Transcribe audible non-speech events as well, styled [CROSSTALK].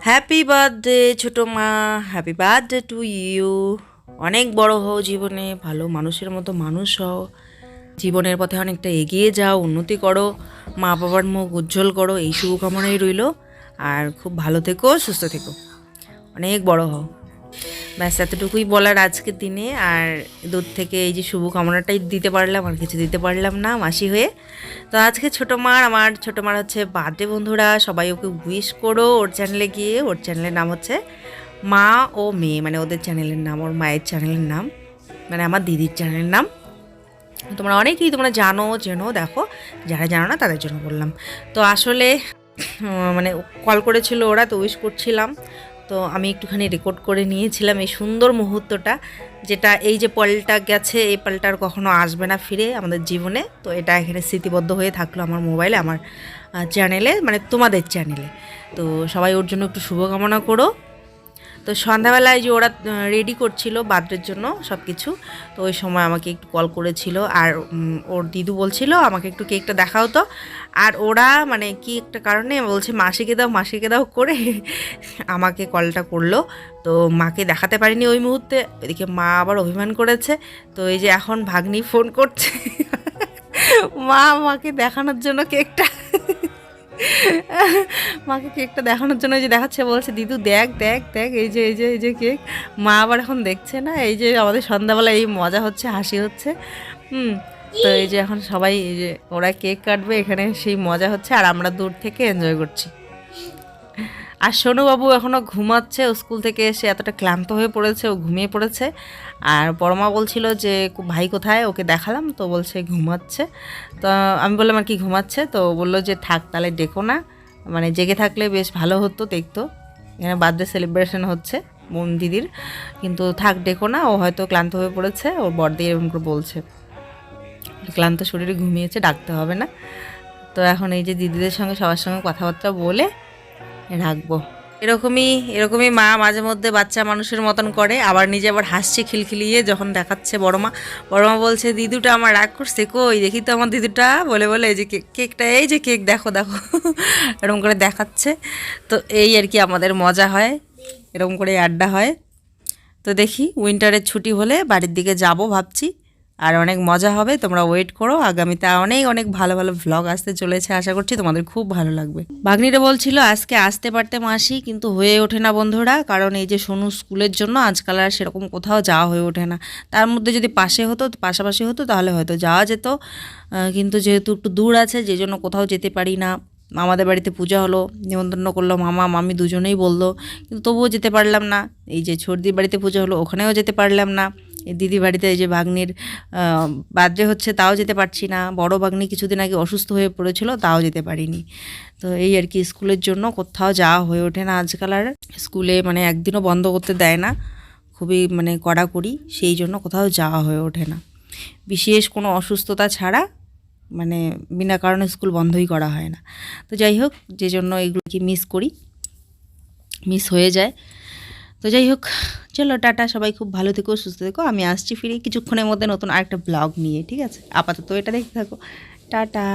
Happy birthday ছোটো মা। Happy birthday to you অনেক বড় হও জীবনে, ভালো মানুষের মতো মানুষ হও। জীবনের পথে অনেকটা এগিয়ে যাও, উন্নতি করো, মা বাবার মুখ উজ্জ্বল করো, এই শুভকামনাই রইল। আর খুব ভালো থেকো, সুস্থ থেকো। অনেক বড় হও। ব্যাস, এতটুকুই বলার আজকের দিনে। আর দূর থেকে এই যে শুভকামনাটাই দিতে পারলাম, আর কিছু দিতে পারলাম না মাসি হয়ে। তো আজকে ছোটো মার, আমার ছোটো মার হচ্ছে বার্থডে বন্ধুরা, সবাই ওকে উইশ করো ওর চ্যানেলে গিয়ে। ওর চ্যানেলের নাম হচ্ছে মা ও মেয়ে মানে ওদের চ্যানেলের নাম, ওর মায়ের চ্যানেলের নাম মানে আমার দিদির চ্যানেলের নাম। তোমরা অনেকেই তোমরা জানো, চেনো, দেখো, যারা জানো না তাদের জন্য বললাম। তো আসলে মানে কল করেছিল ওরা, তো উইশ করছিলাম। তো আমি একটুখানি রেকর্ড করে নিয়েছিলাম এই সুন্দর মুহূর্তটা, যেটা এই যে পলটা গেছে, এই পলটা আর কখনো আসবে না ফিরে আমাদের জীবনে। তো এটা এখানে স্মৃতিবদ্ধ হয়ে থাকল আমার মোবাইলে আমার চ্যানেলে মানে তোমাদের চ্যানেলে তো সবাই ওর জন্য একটু শুভকামনা করো। তো সন্ধ্যাবেলায় যে ওরা রেডি করছিল বার্থডের জন্য সব কিছু তো ওই সময় আমাকে একটু কল করেছিল আর ওর দিদু বলছিল আমাকে একটু কেকটা দেখাও তো। আর ওরা মানে কি একটা কারণে বলছে, মাসিকে দাও মাসিকে দাও করে আমাকে কলটা করল। তো মাকে দেখাতে পারিনি ওই মুহূর্তে, এদিকে মা আবার অভিমান করেছে। তো এই যে এখন ভাগ্নি ফোন করছে, মা আমাকে দেখানোর জন্য কেকটা মাকে কেকটা দেখানোর জন্য যে দেখাচ্ছে, বলছে, দিদু, দেখ দেখ দেখ, এই যে এই যে এই যে কেক। মা আবার এখন দেখছে না, এই যে আমাদের সন্ধ্যাবেলা এই মজা হচ্ছে, হাসি হচ্ছে। হুম, তো এই যে এখন সবাই, এই যে ওরা কেক কাটবে, এখানে সেই মজা হচ্ছে, আর আমরা দূর থেকে এনজয় করছি। আর সোনুবাবু এখনও ঘুমাচ্ছে, ও স্কুল থেকে এসে এতটা ক্লান্ত হয়ে পড়েছে, ও ঘুমিয়ে পড়েছে। আর পরমা বলছিল যে, ভাই কোথায়? ওকে দেখালাম। তো বলছে ঘুমাচ্ছে। তো আমি বললাম, আর কি ঘুমাচ্ছে? তো বলল যে, থাক, তাহলে ডেকো না। মানে জেগে থাকলে বেশ ভালো হতো, দেখতো। এখানে বার্থডে সেলিব্রেশন হচ্ছে বোন দিদির। কিন্তু থাক, ডেকো না, ও হয়তো ক্লান্ত হয়ে পড়েছে, ওর বড়দি এরকম করে বলছে। ক্লান্ত শরীরে ঘুমিয়েছে, ডাকতে হবে না। তো এখন এই যে দিদিদের সঙ্গে সবার সঙ্গে কথাবার্তা বলে রাখব। এরকমই এরকমই মা মাঝে মধ্যে বাচ্চা মানুষের মতন করে, আবার নিজে আবার হাসছে খিলখিলিয়ে যখন দেখাচ্ছে বড় মা। বড় মা বলছে, দিদুটা আমার রাগ করছে, কই? দেখি তো আমার দিদুটা। বলে বলে, এই যে কেক- কেকটা, এই যে কেক, দেখো দেখো। [LAUGHS] এরকম করে দেখাচ্ছে। তো এই আর কি আমাদের মজা হয়, এরকম করে আড্ডা হয়। তো দেখি উইন্টারের ছুটি হলে বাড়ির দিকে যাব ভাবছি। আর অনেক মজা হবে, তোমরা ওয়েট করো। আগামীতে অনেক অনেক ভালো ভালো ভ্লগ আসতে চলেছে, আশা করছি তোমাদের খুব ভালো লাগবে। বাগনিটা বলছিল, আজকে আসতে পারতে মাসি, কিন্তু হয়ে ওঠে না বন্ধুরা। কারণ এই যে সোনু স্কুলের জন্য আজকাল আর সেরকম কোথাও যাওয়া হয়ে ওঠে না। তার মধ্যে যদি পাশে হতো, পাশাপাশি হতো, তাহলে হয়তো যাওয়া যেত। কিন্তু যেহেতু একটু দূর আছে, যে জন্য কোথাও যেতে পারি না। আমাদের বাড়িতে পূজা হলো, নিমন্ত্রণ করল মামা, মামি দুজনেই বলল। কিন্তু তবুও যেতে পারলাম না। এই যে ছর্দির বাড়িতে পূজা হলো, ওখানেও যেতে পারলাম না। দিদি বাড়িতে যে ভাগ্নির বার্থডে হচ্ছে তাও যেতে পারছি না। বড় ভাগ্নি কিছুদিন আগে অসুস্থ হয়ে পড়েছিল, তাও যেতে পারিনি। তো এই আর কি স্কুলের জন্য কোথাও যাওয়া হয়ে ওঠে না আজকাল আর। স্কুলে মানে একদিনও বন্ধ করতে দেয় না, খুবই মানে কড়াকড়ি, সেই জন্য কোথাও যাওয়া হয়ে ওঠে না। বিশেষ কোনো অসুস্থতা ছাড়া মানে বিনা কারণে স্কুল বন্ধই করা হয় না। তো যাই হোক, যে জন্য এগুলো কি মিস করি। মিস হয়ে যায়। তো যাই হোক, চলো, টাটা, সবাই খুব ভালো থেকো, সুস্থ থেকো। আমি আসছি ফিরে কিছুক্ষণের মধ্যে নতুন আরেকটা ব্লগ নিয়ে, ঠিক আছে? আপাতত এটা দেখতে থাকো। টাটা।